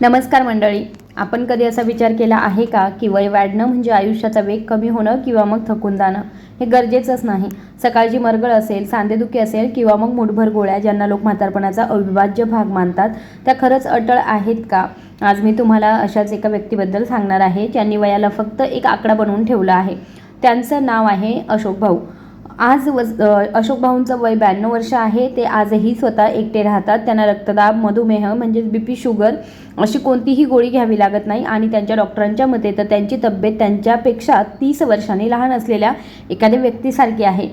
नमस्कार मंडळी. आपण कधी असा विचार केला आहे का की वय वाढणं म्हणजे आयुष्याचा वेग कमी होणं किंवा मग थकून जाणं? हे गरजेचंच नाही. सकाळची मरगळ असेल सांधेदुखी असेल किंवा मग मुठभर गोळ्या ज्यांना लोक म्हातारपणाचा अविभाज्य भाग मानतात त्या खरंच अटळ आहेत का? आज मी तुम्हाला अशाच एका व्यक्तीबद्दल सांगणार आहे ज्यांनी वयाला फक्त एक आकडा बनवून ठेवला आहे. त्यांचं नाव आहे अशोक भाऊ. आज वस अशोक भाऊंचं वय ब्याण्णव वर्ष आहे. ते आजही स्वतः एकटे राहतात. त्यांना रक्तदाब मधुमेह म्हणजेच बी पी शुगर अशी कोणतीही गोळी घ्यावी लागत नाही आणि त्यांच्या डॉक्टरांच्या मते तर त्यांची तब्येत त्यांच्यापेक्षा तीस वर्षांनी लहान असलेल्या एखाद्या व्यक्तीसारखी आहे.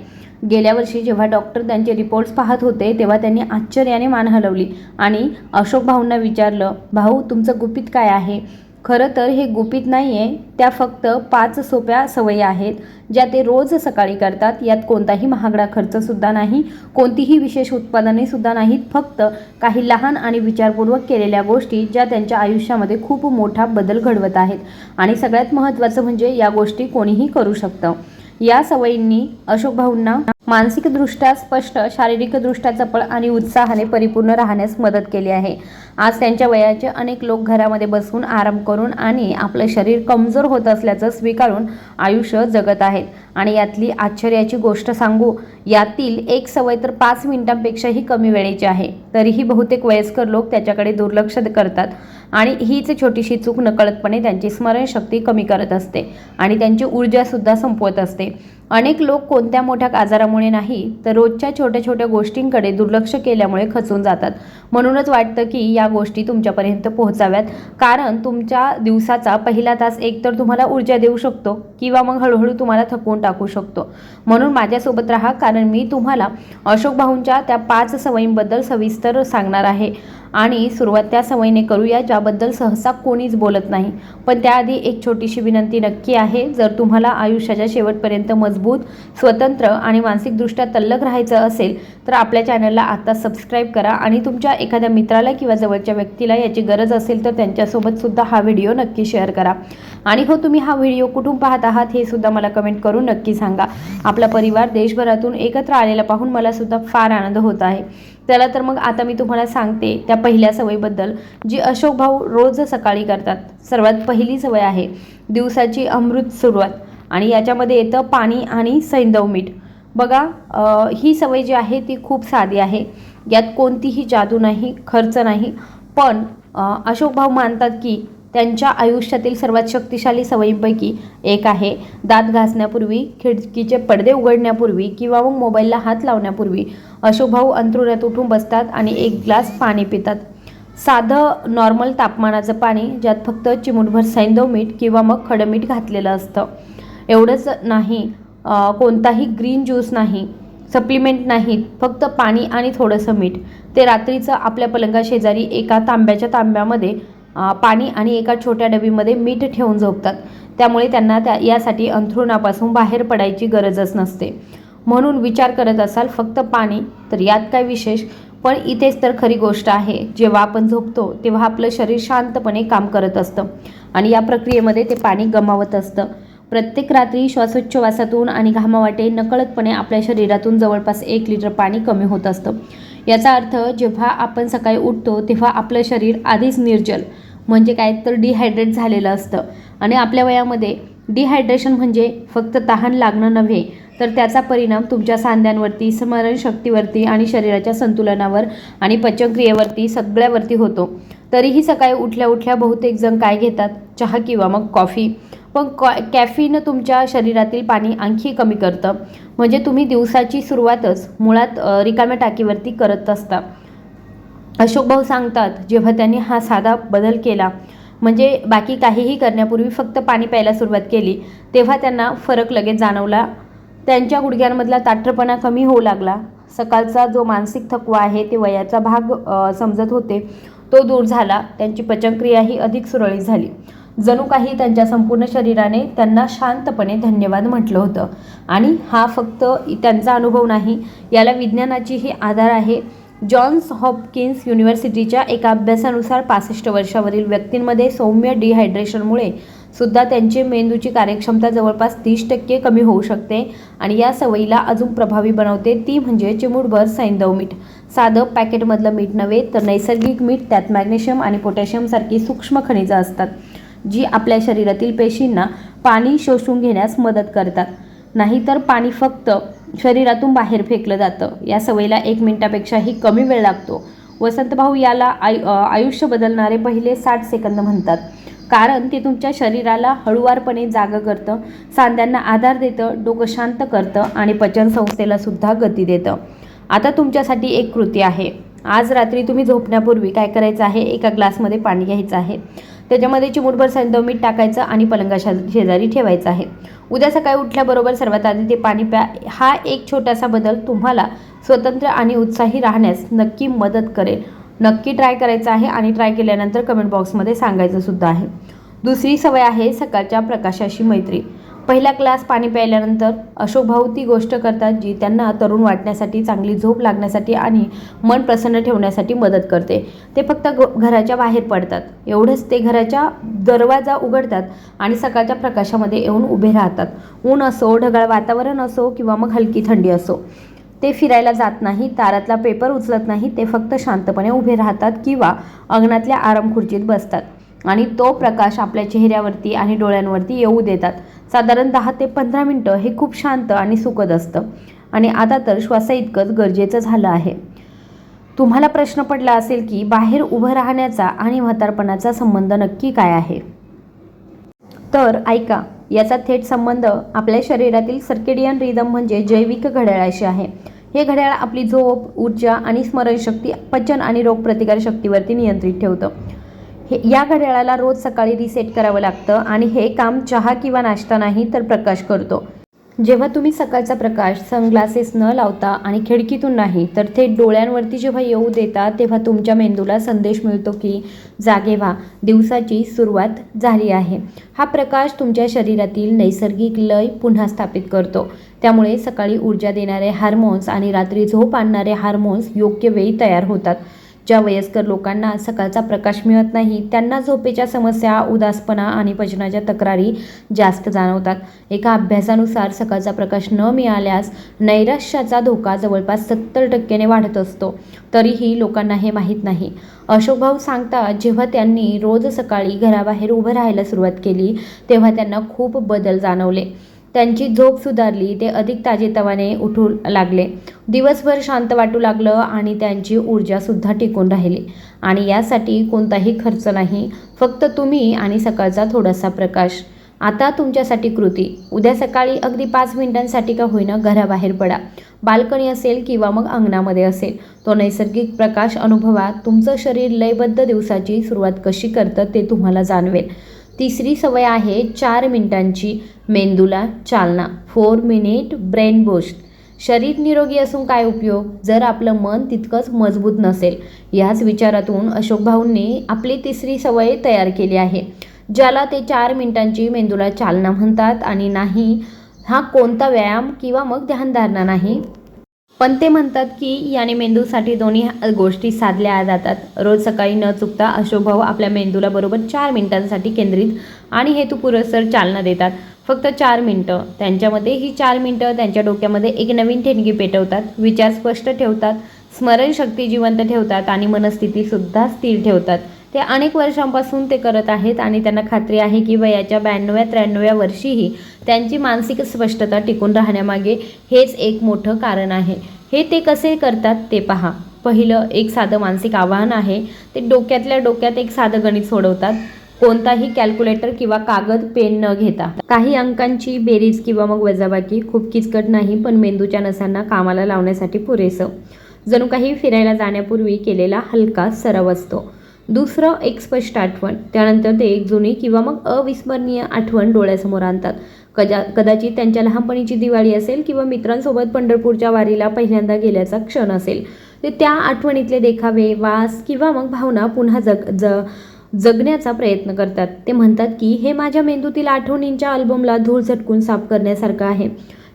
गेल्या वर्षी जेव्हा डॉक्टर त्यांचे रिपोर्ट्स पाहत होते तेव्हा त्यांनी आश्चर्याने मान हलवली आणि अशोक भाऊंना विचारलं भाऊ तुमचं गुपित काय आहे? खरं तर हे गुपित नाही आहे त्या फक्त पाच सोप्या सवयी आहेत ज्या ते रोज सकाळी करतात. यात कोणताही महागडा खर्चसुद्धा नाही कोणतीही विशेष उत्पादनेसुद्धा नाहीत. फक्त काही लहान आणि विचारपूर्वक केलेल्या गोष्टी ज्या त्यांच्या आयुष्यामध्ये खूप मोठा बदल घडवत आहेत. आणि सगळ्यात महत्त्वाचं म्हणजे या गोष्टी कोणीही करू शकतं. या सवयींनी अशोक भाऊंना मानसिकदृष्ट्या स्पष्ट शारीरिकदृष्ट्या चपळ आणि उत्साहाने परिपूर्ण राहण्यास मदत केली आहे. आज त्यांच्या वयाचे अनेक लोक घरामध्ये बसून आराम करून आणि आपलं शरीर कमजोर होत असल्याचं स्वीकारून आयुष्य जगत आहेत. आणि यातली आश्चर्याची गोष्ट सांगू यातील एक सवय तर पाच मिनिटांपेक्षाही कमी वेळेची आहे. तरीही बहुतेक वयस्कर लोक त्याच्याकडे दुर्लक्ष करतात. आणि हीच छोटीशी चूक नकळतपणे त्यांची स्मरणशक्ती कमी करत असते आणि त्यांची ऊर्जासुद्धा संपवत असते. अनेक लोक कोणत्या मोठ्या आजारामुळे नाही तर रोजच्या छोट्या छोट्या गोष्टींकडे दुर्लक्ष केल्यामुळे खचून जातात. म्हणूनच वाटतं की या गोष्टी तुमच्यापर्यंत पोहोचाव्यात. कारण तुमच्या दिवसाचा पहिला तास एकतर तुम्हाला ऊर्जा देऊ शकतो किंवा मग हळूहळू तुम्हाला थकवून टाकू शकतो. म्हणून माझ्यासोबत राहा कारण मी तुम्हाला अशोक भाऊंच्या त्या पाच सवयींबद्दल सविस्तर सांगणार आहे. आणि सुरुवात त्या सवयीने करूया ज्याबद्दल सहसा कोणीच बोलत नाही. पण त्याआधी एक छोटीशी विनंती नक्की आहे जर तुम्हाला आयुष्याच्या शेवटपर्यंत मजबूत स्वतंत्र आणि मानसिकदृष्ट्या तल्लक राहायचं असेल तर आपल्या चॅनलला आता सबस्क्राईब करा आणि तुमच्या एखाद्या मित्राला किंवा जवळच्या व्यक्तीला याची गरज असेल तर त्यांच्यासोबतसुद्धा हा व्हिडिओ नक्की शेअर करा. आणि हो तुम्ही हा व्हिडिओ कुठून पाहत आहात हे सुद्धा मला कमेंट करून नक्की सांगा. आपला परिवार देशभरातून एकत्र आलेला पाहून मला सुद्धा फार आनंद होत आहे. चला तर मग आता मी तुम्हाला सांगते त्या पहिल्या सवयीबद्दल जी अशोक भाऊ रोज सकाळी करतात. सर्वात पहिली सवय आहे दिवसाची अमृत सुरुवात. आणि याच्यामध्ये येतं पाणी आणि सैंदव मीठ. बघा ही सवय जी आहे ती खूप साधी आहे. यात कोणतीही जादू नाही खर्च नाही. पण अ, अशोक भाऊ मानतात की त्यांच्या आयुष्यातील सर्वात शक्तिशाली सवयींपैकी एक आहे. दात घासण्यापूर्वी खिडकीचे पडदे उघडण्यापूर्वी किंवा मग मोबाईलला हात लावण्यापूर्वी अशोक भाऊ उठून बसतात आणि एक ग्लास पाणी पितात. साधं नॉर्मल तापमानाचं पाणी ज्यात फक्त चिमूटभर सैंदव मीठ किंवा मग खडं मीठ घातलेलं असतं. एवढंच नाही कोणताही ग्रीन ज्यूस नाही सप्लिमेंट नाहीत फक्त पाणी आणि थोडंसं मीठ. ते रात्रीचं आपल्या पलंगा शेजारी एका तांब्याच्या तांब्यामध्ये पाणी आणि एका छोट्या डबीमध्ये मीठ ठेवून झोपतात. त्यामुळे त्यांना त्या यासाठी अंथरुणापासून बाहेर पडायची गरजच नसते. म्हणून विचार करत असाल फक्त पाणी तर यात काय विशेष? पण इथेच तर खरी गोष्ट आहे जेव्हा आपण झोपतो तेव्हा आपलं शरीर शांतपणे काम करत असतं. आणि या प्रक्रियेमध्ये ते पाणी गमावत असतं. प्रत्येक रात्री श्वासोच्छवासातून आणि घामावाटे नकळतपणे आपल्या शरीरातून जवळपास एक लिटर पाणी कमी होत असतं. याचा अर्थ जेव्हा आपण सकाळी उठतो तेव्हा आपलं शरीर आधीच निर्जल म्हणजे काय तर डिहायड्रेट झालेलं असतं. आणि आपल्या वयामध्ये डिहायड्रेशन म्हणजे फक्त तहान लागणं नव्हे तर त्याचा परिणाम तुमच्या सांध्यांवरती स्मरणशक्तीवरती आणि शरीराच्या संतुलनावर आणि पचनक्रियेवरती सगळ्यावरती होतो. तरीही सकाळी उठल्या उठल्या बहुतेक जण काय घेतात? चहा किंवा मग कॉफी. पण कॉ कॅफिन तुमच्या शरीरातील पाणी आणखी कमी करतं. म्हणजे तुम्ही दिवसाची सुरुवातच मुळात रिकाम्या टाकीवरती करत असता. अशोक भाऊ सांगतात जेव्हा त्यांनी हा साधा बदल केला म्हणजे बाकी काहीही करण्यापूर्वी फक्त पाणी प्यायला सुरुवात केली तेव्हा त्यांना फरक लगेच जाणवला. त्यांच्या गुडघ्यांमधला ताठरपणा कमी होऊ लागला. सकाळचा जो मानसिक थकवा आहे ते वयाचा भाग समजत होते. तो दूर झाला. त्यांची पचनक्रियाही अधिक सुरळीत झाली. जणू काही त्यांच्या संपूर्ण शरीराने त्यांना शांतपणे धन्यवाद म्हटलं होतं. आणि हा फक्त त्यांचा अनुभव नाही याला विज्ञानाचीही आधार आहे. जॉन्स हॉपकिन्स युनिव्हर्सिटीच्या एका अभ्यासानुसार पासष्ट वर्षावरील व्यक्तींमध्ये सौम्य डिहायड्रेशनमुळे सुद्धा त्यांची मेंदूची कार्यक्षमता जवळपास तीस टक्के कमी होऊ शकते आणि या सवयीला अजून प्रभावी बनवते ती म्हणजे चिमूटभर सैंधव मीठ. साधं पॅकेटमधलं मीठ नव्हे तर नैसर्गिक मीठ त्यात मॅग्नेशियम आणि पोटॅशियमसारखी सूक्ष्म खनिजं असतात. जी आपल्या शरीरातील पेशींना पाणी शोषून घेण्यास मदत करतात. नाहीतर पाणी फक्त शरीरातून बाहेर फेकलं जातं. या सवयीला एक मिनिटापेक्षाही कमी वेळ लागतो. वसंत भाऊ याला आयु आयुष्य बदलणारे पहिले साठ सेकंद म्हणतात. कारण ते तुमच्या शरीराला हळुवारपणे जागं करतं सांध्यांना आधार देतं डोकं शांत करतं आणि पचनसंस्थेला सुद्धा गती देतं. आता तुमच्यासाठी एक कृती आहे. आज रात्री तुम्ही झोपण्यापूर्वी काय करायचं आहे? एका ग्लासमध्ये पाणी घ्यायचं आहे. त्याच्यामध्ये चिमूटभर सैंधव मीठ टाकायचं आणि पलंगा शेजारी ठेवायचं आहे. उद्या सकाळी उठल्याबरोबर सर्वात आधी ते पाणी प्या हा एक छोटासा बदल तुम्हाला स्वतंत्र आणि उत्साही राहण्यास नक्की मदत करेल. नक्की ट्राय करायचं आहे आणि ट्राय केल्यानंतर कमेंट बॉक्समध्ये सांगायचं सुद्धा आहे. दुसरी सवय आहे सकाळच्या प्रकाशाशी मैत्री. पहिला ग्लास पाणी प्यायल्यानंतर अशोक भाऊ ती गोष्ट करतात जी त्यांना तरुण वाटण्यासाठी चांगली झोप लागण्यासाठी आणि मन प्रसन्न ठेवण्यासाठी मदत करते. ते फक्त घराच्या बाहेर पडतात. एवढंच ते घराच्या दरवाजा उघडतात आणि सकाळच्या प्रकाशामध्ये येऊन उभे राहतात. ऊन असो ढगाळ वातावरण असो किंवा मग हलकी थंडी असो. ते फिरायला जात नाही तारातला पेपर उचलत नाही ते फक्त शांतपणे उभे राहतात किंवा अंगणातल्या आराम खुर्चीत बसतात आणि तो प्रकाश आपल्या चेहऱ्यावरती आणि डोळ्यांवरती येऊ देतात. साधारण दहा ते पंधरा मिनटं हे खूप शांत आणि सुखद असतं. आणि आता तर श्वासा इतकंच गरजेचं झालं आहे. तुम्हाला प्रश्न पडला असेल की बाहेर उभं राहण्याचा आणि म्हातारपणाचा संबंध नक्की काय आहे? तर ऐका याचा थेट संबंध आपल्या शरीरातील सर्केडियन रिदम म्हणजे जैविक घड्याळाशी आहे. हे घड्याळ आपली झोप ऊर्जा आणि स्मरणशक्ती पचन आणि रोगप्रतिकार शक्तीवरती नियंत्रित ठेवतं. हे या घड्याळाला रोज सकाळी रिसेट करावं लागतं आणि हे काम चहा किंवा नाश्ता नाही तर प्रकाश करतो. जेव्हा तुम्ही सकाळचा प्रकाश सनग्लासेस न लावता आणि खिडकीतून नाही तर थेट डोळ्यांवरती जेव्हा येऊ देता तेव्हा तुमच्या मेंदूला संदेश मिळतो की जागे व्हा दिवसाची सुरुवात झाली आहे. हा प्रकाश तुमच्या शरीरातील नैसर्गिक लय पुन्हा स्थापित करतो. त्यामुळे सकाळी ऊर्जा देणारे हार्मोन्स आणि रात्री झोप आणणारे हार्मोन्स योग्य वेळी तयार होतात. ज्या वयस्कर लोकांना सकाळचा प्रकाश मिळत नाही त्यांना झोपेच्या समस्या उदासपणा आणि पचनाच्या तक्रारी जास्त जाणवतात. एका अभ्यासानुसार सकाळचा प्रकाश न मिळाल्यास नैराश्याचा धोका जवळपास सत्तर टक्क्याने वाढत असतो. तरीही लोकांना हे माहीत नाही. अशोक भाऊ सांगतात जेव्हा त्यांनी रोज सकाळी घराबाहेर उभं राहायला सुरुवात केली तेव्हा त्यांना खूप बदल जाणवले. त्यांची झोप सुधारली ते अधिक ताजेतवाने उठू लागले. दिवसभर शांत वाटू लागलं आणि त्यांची ऊर्जासुद्धा टिकून राहिली. आणि यासाठी कोणताही खर्च नाही. फक्त तुम्ही आणि सकाळचा थोडासा प्रकाश. आता तुमच्यासाठी कृती. उद्या सकाळी अगदी पाच मिनिटांसाठी का होईना घराबाहेर पडा. बाल्कनी असेल किंवा मग अंगणामध्ये असेल. तो नैसर्गिक प्रकाश अनुभवा. तुमचं शरीर लयबद्ध दिवसाची सुरुवात कशी करतं ते तुम्हाला जाणवेल. तिसरी सवय आहे चार मिनिटांची मेंदूला चालना. फोर मिनिट ब्रेन बूस्ट शरीर निरोगी असून काय उपयोग? जर आपलं मन तितकंच मजबूत नसेल याच विचारातून अशोक भाऊंनी आपली तिसरी सवय तयार केली आहे ज्याला ते चार मिनिटांची मेंदूला चालना म्हणतात. आणि नाही हा कोणता व्यायाम किंवा मग ध्यानधारणा नाही? पण ते म्हणतात की याने मेंदूसाठी दोन्ही गोष्टी साधल्या जातात. रोज सकाळी न चुकता अशोक भाऊ आपल्या मेंदूला बरोबर चार मिनिटांसाठी केंद्रित आणि हेतू पुरस्सर चालना देतात. फक्त चार मिनटं. त्यांच्यामध्ये ही चार मिनटं त्यांच्या डोक्यामध्ये एक नवीन ठेणगी पेटवतात. विचार स्पष्ट ठेवतात. स्मरणशक्ती जिवंत ठेवतात आणि मनस्थितीसुद्धा स्थिर ठेवतात. ते अनेक वर्षांपासून ते करत आहेत आणि त्यांना खात्री आहे की वयाच्या ब्याण्णव्या त्र्याण्णव्या वर्षीही त्यांची मानसिक स्पष्टता टिकून राहण्यामागे हेच एक मोठं कारण आहे. हे ते कसे करतात ते पहा. पहिलं एक साधं मानसिक आव्हान आहे. ते डोक्यातल्या डोक्यात एक साधं गणित सोडवतात. कोणताही कॅल्क्युलेटर किंवा कागद पेन न घेता. काही अंकांची बेरीज किंवा मग वजाबाकी खूप किचकट नाही पण मेंदूच्या नसांना कामाला लावण्यासाठी पुरेसं. जणू काही फिरायला जाण्यापूर्वी केलेला हलका सराव असतो. दुसरं एक स्पष्ट आठवण त्यानंतर ते एक जुनी किंवा मग अविस्मरणीय आठवण डोळ्यासमोर आणतात. कदा कदाचित त्यांच्या लहानपणीची दिवाळी असेल किंवा मित्रांसोबत पंढरपूरच्या वारीला पहिल्यांदा गेल्याचा क्षण असेल. ते त्या आठवणीतले देखावे वास किंवा मग भावना पुन्हा जग ज जगण्याचा प्रयत्न करतात. ते म्हणतात की हे माझ्या मेंदूतील आठवणींच्या अल्बमला धूळ झटकून साफ करण्यासारखं आहे.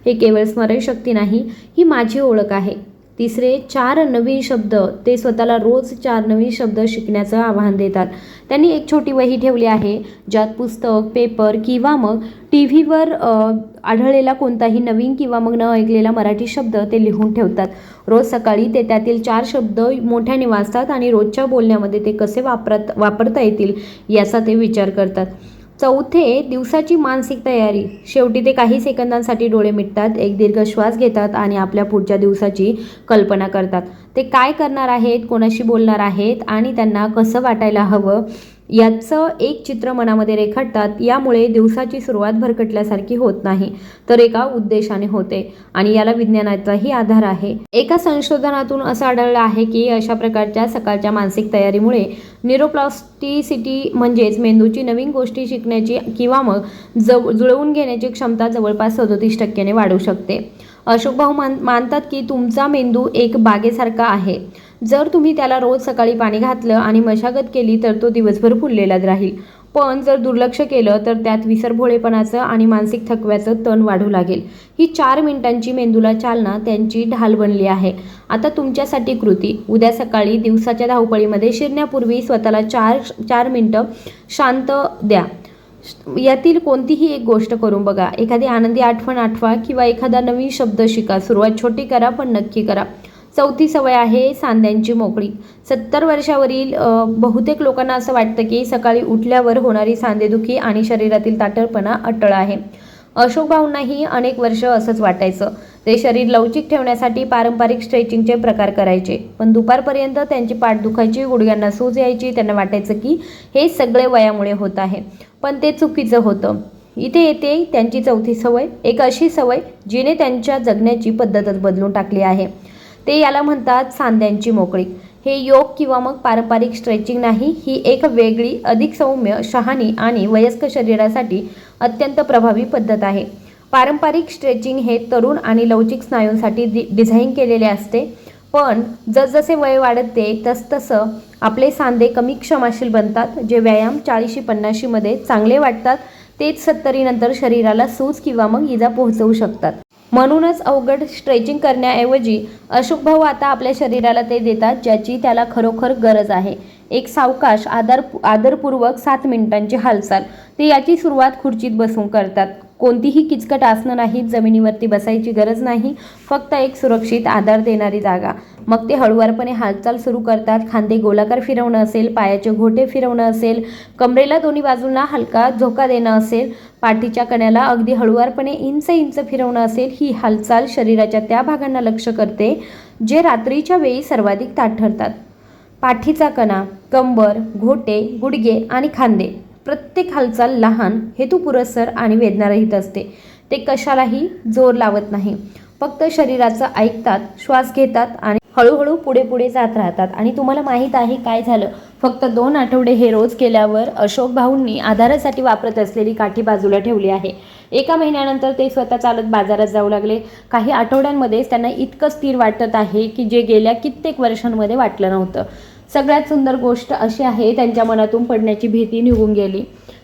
हे केवळ स्मरणशक्ती नाही ही माझी ओळख आहे. तिसरे चार नवीन शब्द ते स्वतःला रोज चार नवीन शब्द शिकण्याचं आवाहन देतात. त्यांनी एक छोटी वही ठेवली आहे ज्यात पुस्तक पेपर किंवा मग टी व्हीवर आढळलेला कोणताही नवीन किंवा मग न ऐकलेला मराठी शब्द ते लिहून ठेवतात. रोज सकाळी ते त्यातील चार शब्द मोठ्याने वाचतात आणि रोजच्या बोलण्यामध्ये ते कसे वापरत वापरता येतील याचा ते विचार करतात. चौथे दिवसाची मानसिक तयारी. शेवटी ते काही सेकंदांसाठी डोळे मिटतात एक दीर्घ श्वास घेतात आणि आपल्या पुढच्या दिवसाची कल्पना करतात. ते काय करणार आहेत कोणाशी बोलणार आहेत आणि त्यांना कसं वाटायला हवं? याचं एक चित्र मनामध्ये रेखाटतात. यामुळे दिवसाची सुरुवात भरकटल्यासारखी होत नाही तर एका उद्देशाने होते आणि याला विज्ञानाचाही आधार आहे. एका संशोधनातून असं आढळलं आहे की अशा प्रकारच्या सकाळच्या मानसिक तयारीमुळे न्यूरोप्लास्टिसिटी म्हणजेच मेंदूची नवीन गोष्टी शिकण्याची किंवा मग जव जुळवून घेण्याची क्षमता जवळपास सदोतीस टक्क्याने वाढू शकते. अशोक भाऊ मान मानतात की तुमचा मेंदू एक बागेसारखा आहे. जर तुम्ही त्याला रोज सकाळी पाणी घातलं आणि मशागत केली तर तो दिवसभर फुललेलाच राहील. पण जर दुर्लक्ष केलं तर त्यात विसरभोळेपणाचं आणि मानसिक थकव्याचं तण वाढू लागेल. ही चार मिनिटांची मेंदूला चालना त्यांची ढाल बनली आहे. आता तुमच्यासाठी कृती. उद्या सकाळी दिवसाच्या धावपळीमध्ये शिरण्यापूर्वी स्वतःला चार चार मिनटं शांत द्या. यातील कोणतीही एक गोष्ट करून बघा. एखादी आनंदी आठवण आठवा किंवा एखादा नवीन शब्द शिका. सुरुवात छोटी करा पण नक्की करा. चौथी सवय आहे सांध्यांची मोकळी. सत्तर वर्षावरील बहुतेक लोकांना असं वाटतं की सकाळी उठल्यावर होणारी सांधेदुखी आणि शरीरातील ताटरपणा अटळ आहे. अशोक भाऊंनाही अनेक वर्ष असंच वाटायचं. ते शरीर लवचिक ठेवण्यासाठी पारंपरिक स्ट्रेचिंगचे प्रकार करायचे. पण दुपारपर्यंत त्यांची पाठ दुखायची गुडघ्यांना सूज यायची त्यांना वाटायचं की हे सगळे वयामुळे होत आहे. पण ते चुकीचं होतं. इथे येते त्यांची चौथी सवय. एक अशी सवय जिने त्यांच्या जगण्याची पद्धतच बदलून टाकली आहे. ते याला म्हणतात सांध्यांची मोकळी. हे योग किंवा मग पारंपरिक स्ट्रेचिंग नाही ही एक वेगळी अधिक सौम्य शहाणी आणि वयस्क शरीरासाठी अत्यंत प्रभावी पद्धत आहे. पारंपरिक स्ट्रेचिंग हे तरुण आणि लवचिक स्नायूंसाठी डि डिझाईन केलेले असते. पण जसजसे वय वाढते तसतसं आपले सांधे कमी क्षमाशील बनतात जे व्यायाम चाळीशी पन्नाशीमध्ये चांगले वाटतात तेच सत्तरीनंतर शरीराला सूज किंवा मग इजा पोहोचवू शकतात. म्हणूनच अवघड स्ट्रेचिंग करण्याऐवजी अशोक भाऊ आता आपल्या शरीराला ते देतात ज्याची त्याला खरोखर गरज आहे. एक सावकाश आदर आदरपूर्वक सात मिनिटांची हालचाल. ते याची सुरुवात खुर्चीत बसून करतात. कोणतीही किचकट आसनं नाहीत जमिनीवरती बसायची गरज नाही फक्त एक सुरक्षित आधार देणारी जागा. मग ते हळुवारपणे हालचाल सुरू करतात. खांदे गोलाकार फिरवणं असेल पायाचे घोटे फिरवणं असेल कमरेला दोन्ही बाजूंना हलका झोका देणं असेल पाठीच्या कण्याला अगदी हळुवारपणे इंच इंच फिरवणं असेल ही हालचाल शरीराच्या त्या भागांना लक्ष करते जे रात्रीच्या वेळी सर्वाधिक ताठ ठरतात. पाठीचा कणा कंबर घोटे गुडघे आणि खांदे. प्रत्येक हालचाल लहान हेतुपुरस्सर आणि वेदनारहित असते. ते कशालाही जोर लावत नाही. फक्त शरीराचं ऐकतात श्वास घेतात आणि हळूहळू पुढे पुढे जात राहतात. आणि तुम्हाला माहीत आहे काय झालं? फक्त दोन आठवडे हे रोज केल्यावर अशोक भाऊंनी आधारासाठी वापरत असलेली काठी बाजूला ठेवली आहे. एका महिन्यानंतर ते स्वतः चालत बाजारात जाऊ लागले. काही आठवड्यांमध्येच त्यांना इतकं स्थिर वाटत आहे की जे गेल्या कित्येक वर्षांमध्ये वाटलं नव्हतं. सगळ्यात सुंदर गोष्ट अशी आहे त्यांच्या मनातून पडण्याची भीती निघून गेली.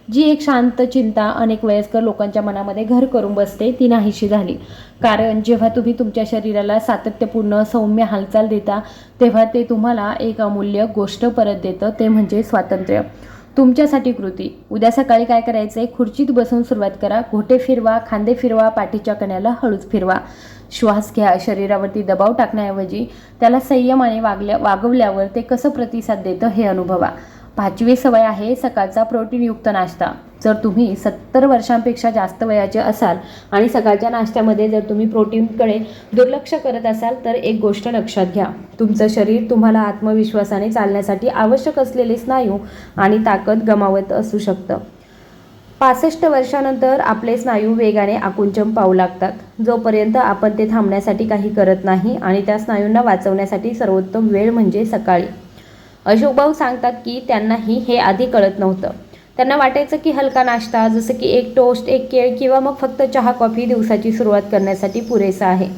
जी एक शांत चिंता अनेक वयस्कर लोकांच्या मनामध्ये घर करून बसते ती नाहीशी झाली. कारण जेव्हा तुम्ही तुमच्या शरीराला सातत्यपूर्ण सौम्य हालचाल देता तेव्हा ते तुम्हाला एक अमूल्य गोष्ट परत देतं ते म्हणजे स्वातंत्र्य. तुमच्यासाठी कृती. उद्या सकाळी काय करायचं आहे खुर्चीत बसून सुरुवात करा. घोटे फिरवा खांदे फिरवा पाठीच्या कण्याला हळूच फिरवा. श्वास घ्या. शरीरावरती दबाव टाकण्याऐवजी त्याला संयमाने वागल्या वागवल्यावर ते कसं प्रतिसाद देतं हे अनुभवा. पाचवी सवय आहे सकाळचा प्रोटीनयुक्त नाश्ता. जर तुम्ही सत्तर वर्षांपेक्षा जास्त वयाचे असाल आणि सकाळच्या नाश्त्यामध्ये जर तुम्ही प्रोटीनकडे दुर्लक्ष करत असाल तर एक गोष्ट लक्षात घ्या. तुमचं शरीर तुम्हाला आत्मविश्वासाने चालण्यासाठी आवश्यक असलेले स्नायू आणि ताकद गमावत असू शकतं. पासष्ट वर्षानंतर आपले स्नायू वेगाने आकुंचन पाहू लागतात. जोपर्यंत आपण ते थांबण्यासाठी काही करत नाही आणि त्या स्नायूंना वाचवण्यासाठी सर्वोत्तम वेळ म्हणजे सकाळी. अशोकभाऊ सांगतात की त्यांनाही हे आधी कळत नव्हतं. त्यांना वाटायचं की हलका नाश्ता जसं की एक टोस्ट एक केळ किंवा मग फक्त चहा कॉफी दिवसाची सुरुवात करण्यासाठी पुरेसा आहे.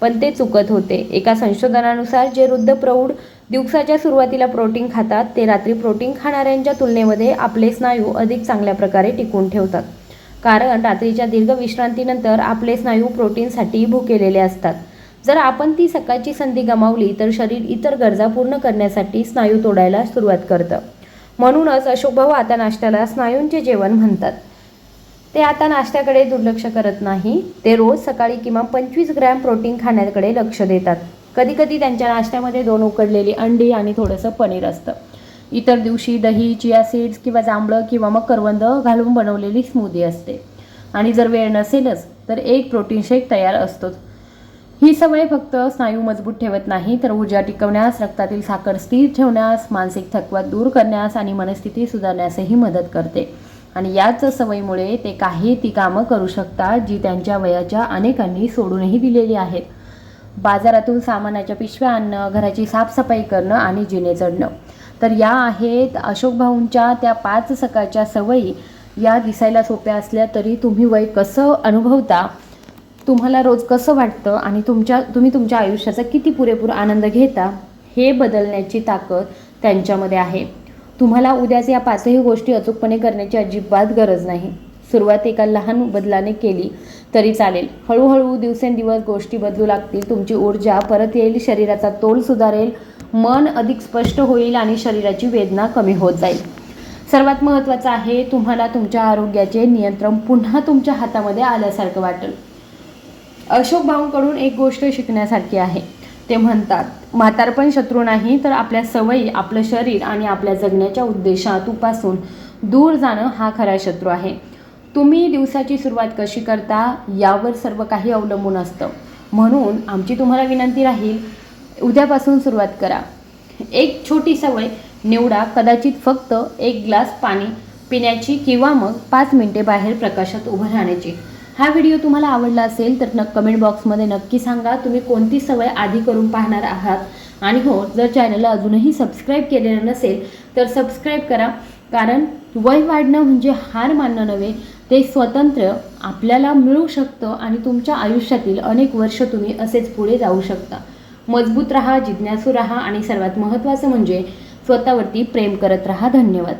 पण ते चुकत होते. एका संशोधनानुसार जे वृद्ध प्रौढ दिवसाच्या सुरुवातीला प्रोटीन खातात ते रात्री प्रोटीन खाणाऱ्यांच्या तुलनेमध्ये आपले स्नायू अधिक चांगल्या प्रकारे टिकून ठेवतात. कारण रात्रीच्या दीर्घ विश्रांतीनंतर आपले स्नायू प्रोटीनसाठी भुकेलेले असतात. जर आपण ती सकाळची संधी गमावली तर शरीर इतर गरजा पूर्ण करण्यासाठी स्नायू तोडायला सुरुवात करतं. म्हणूनच अशोक भाऊ आता नाश्त्याला स्नायूंचे जेवण म्हणतात. ते आता नाश्त्याकडे दुर्लक्ष करत नाही. ते रोज सकाळी किमान पंचवीस ग्रॅम प्रोटीन खाण्याकडे लक्ष देतात. कधीकधी त्यांच्या नाश्त्यामध्ये दोन उकडलेली अंडी आणि थोडंसं पनीर असतं. इतर दिवशी दही चिया सीड्स किंवा जांभळं किंवा मग करवंद घालून बनवलेली स्मूदी असते. आणि जर वेळ नसेलच तर एक प्रोटीन शेक तयार असतोच. ही सवय फक्त स्नायू मजबूत ठेवत नाही तर ऊर्जा टिकवण्यास रक्तातील साखर स्थिर ठेवण्यास मानसिक थकवा दूर करण्यास आणि मनस्थिती सुधारण्यासही मदत करते. आणि याच सवयीमुळे ते काही ती कामं करू शकतात जी त्यांच्या वयाच्या अनेकांनी सोडूनही दिलेली आहेत. बाजारातून सामानाच्या पिशव्या आणणं घराची साफसफाई करणं आणि जिने चढणं. तर या आहेत अशोक भाऊंच्या त्या पाच सकाळच्या सवयी. या दिसायला सोप्या असल्या तरी तुम्ही वय कसं अनुभवता तुम्हाला रोज कसं वाटतं आणि तुमच्या तुम्ही तुमच्या आयुष्याचा किती पुरेपूर आनंद घेता हे बदलण्याची ताकद त्यांच्यामध्ये आहे. तुम्हाला उद्याच या पाचही गोष्टी अचूकपणे करण्याची अजिबात गरज नाही. सुरुवात एका लहान बदलाने केली तरी चालेल. हळूहळू दिवसेंदिवस गोष्टी बदलू लागतील तुमची ऊर्जा परत येईल शरीराचा तोल सुधारेल मन अधिक स्पष्ट होईल आणि शरीराची वेदना कमी होत जाईल. सर्वात महत्त्वाचं आहे तुम्हाला तुमच्या आरोग्याचे नियंत्रण पुन्हा तुमच्या हातामध्ये आल्यासारखं वाटेल. अशोक भाऊंकडून एक गोष्ट शिकण्यासारखी आहे. ते म्हणतात म्हातारपण शत्रू नाही तर आपल्या सवयी आपलं शरीर आणि आपल्या जगण्याच्या उद्देशातूपासून दूर जाणं हा खरा शत्रू आहे. तुम्ही दिवसाची सुरुवात कशी करता यावर सर्व काही अवलंबून असतं. म्हणून आमची तुम्हाला विनंती राहील उद्यापासून सुरुवात करा. एक छोटी सवय निवडा कदाचित फक्त एक ग्लास पाणी पिण्याची किंवा मग पाच मिनिटे बाहेर प्रकाशात उभं राहण्याची. हा व्हिडिओ तुम्हाला आवडला असेल तर न कमेंट बॉक्समध्ये नक्की सांगा. तुम्ही कोणती सवय आधी करून पाहणार आहात? आणि हो जर चॅनलला अजूनही सबस्क्राईब केलेलं नसेल तर सबस्क्राईब करा. कारण वय वाढणं म्हणजे हार मानणं नव्हे ते स्वतंत्र आपल्याला मिळू शकतं आणि तुमच्या आयुष्यातील अनेक वर्ष तुम्ही असेच पुढे जाऊ शकता. मजबूत राहा जिज्ञासू राहा आणि सर्वात महत्त्वाचं म्हणजे स्वतःवरती प्रेम करत राहा. धन्यवाद.